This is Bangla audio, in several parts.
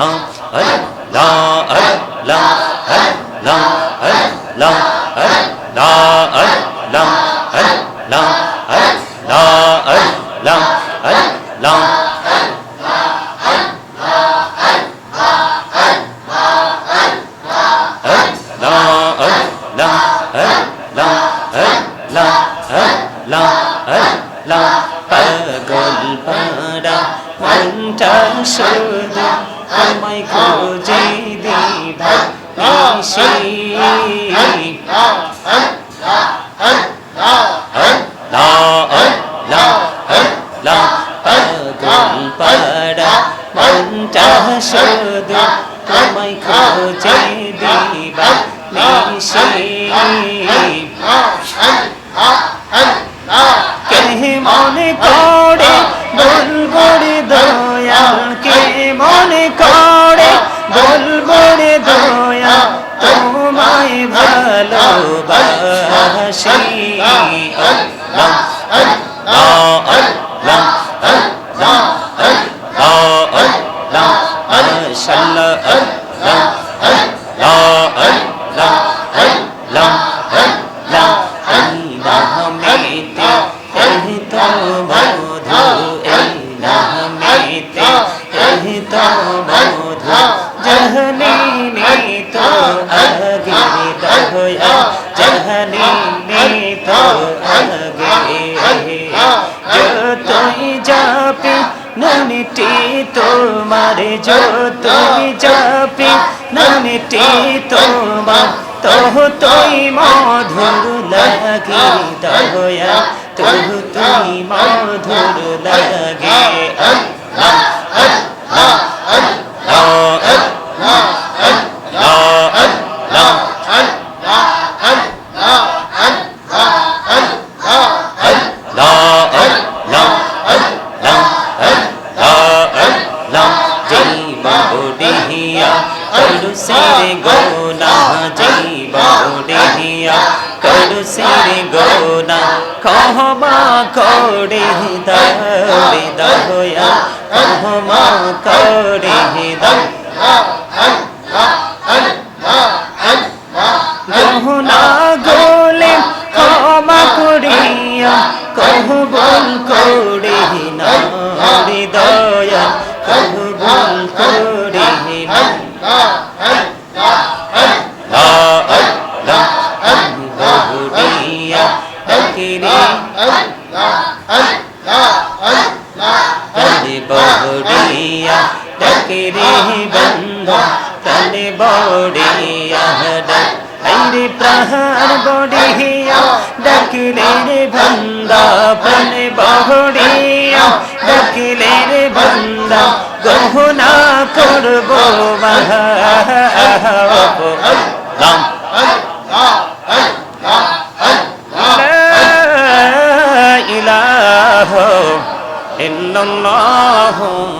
পাগল পাড়া মনটা শুধু তোমায় খুঁজে দিবা নিশি লা লা লা পাগল পাড়া মনটা শুধু তোমায় খুঁজে দিবা মনে করে দয়া আগে দয়া জহনি তো আগে যতই যাপি নামটি তোমার যতই যাপি নামটি তোমার তহ তুই মধুর লাগে দয়া তহ তুই মধুর লাগে আল্লাহ বাউরিয়া করসির গোনা ক্ষমা করে দরে দয়া ক্ষমা করে গহনা গোলে ক্ষমা করিয়া কহ বল করে না হৃদয় বড়িয়া ডাক আইরে প্রাণ বড়িয়া ডাকিলে রে বন্দা প্রাণে বড়িয়া ডাকিলে রে বন্দা গহনা করব মহা লাম لا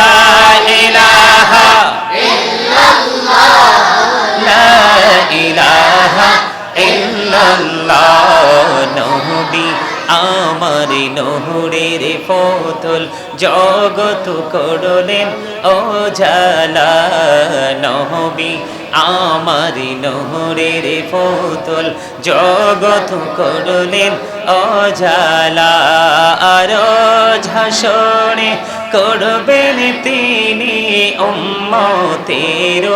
আল্লাহ নহবি আমার নহুরের ফতল জগত করলেন। ও জালা নহবি আমার নহুরের ফতল জগত করলেন। অজালা আর ঝাসনে করবেন তিনি উম্মতেরো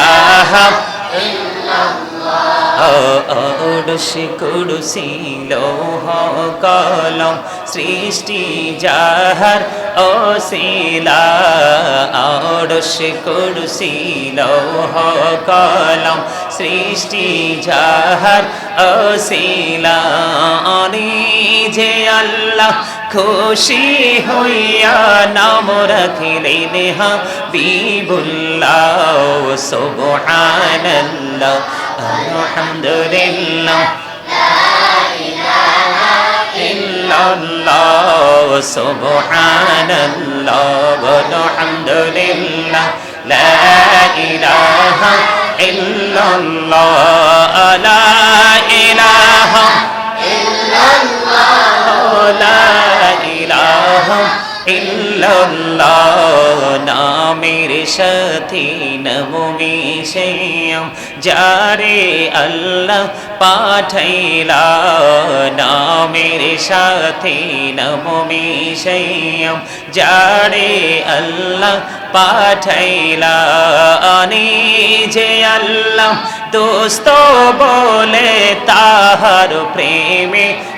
অরুষি কুরুষি লৌহ কলম সৃষ্টি যাহার অশিলা। অরুষি কুরুষি লৌহ কলম সৃষ্টি যাহার অশিলা। যে আল্লাহ খুশি হইয়া নাম রাখিলেন হা বিবুল্লাহ সুবহানাল্লাহ। আলহামদুলিল্লাহ ইল্লাল্লাহ সুবহানাল্লাহ আলহামদুলিল্লাহ লা ইলাহা ইল্লাল্লাহ লা ইলাহা লা ইলাহা ইল্লাল্লাহ নামের সাথে নমো মিশিয়াম যারে আল্লাহ পাঠাইলা, নামের সাথে নমো মিশিয়াম যারে আল্লাহ পাঠাইলা। যে আল্লাহ দোস্ত বলে, তাহার প্রেমে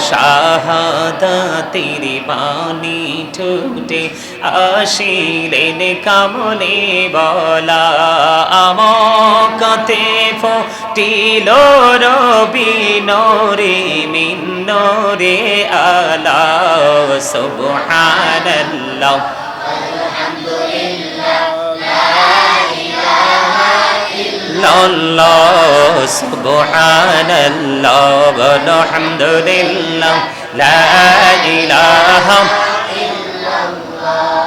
শাহাদাতের বাণী ঠুটে আসিলেন কামলে বলা। আমকাতে ফটিল রবি নরে মিন্নরে আলা। সুবহানাল্লাহ। الله سبحان الله والحمد لله لا إله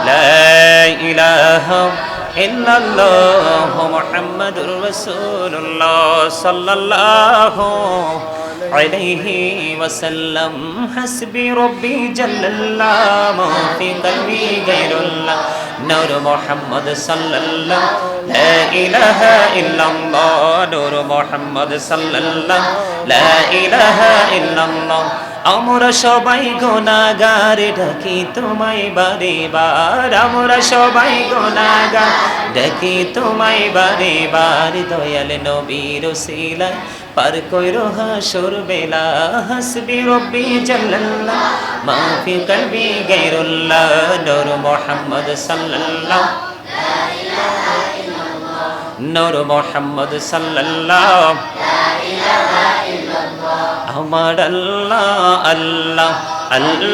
لا إله إلا الله محمد رسول الله صلى الله عليه وسلم حسبي ربي جل الله في قلبي غير الله. নুর মোহাম্মদ সাল্লাল্লাহ, লা ইলাহা ইল্লাল্লাহ, নুর মোহাম্মদ সাল্লাল্লাহ, লা ইলাহা ইল্লাল্লাহ। আমরা সবাই গোনাগারে ডাকি তোমায় বারে বার। আমরা সবাই গোনাগার ডাকি তোমায় বারে বার। দয়াল নবীর সিলা পার কইরো হাসুর বেলা, হাসবি রব্বি জাল্লাল্লাহ। মাফি কলবি গায়রুল্লাহ নূর মুহাম্মদ সাল্লাল্লাহ। নূর মোহাম্মদ সাল্লাল্লাহ। আমার আল্লাহ আল্লাহ আল্লাহ।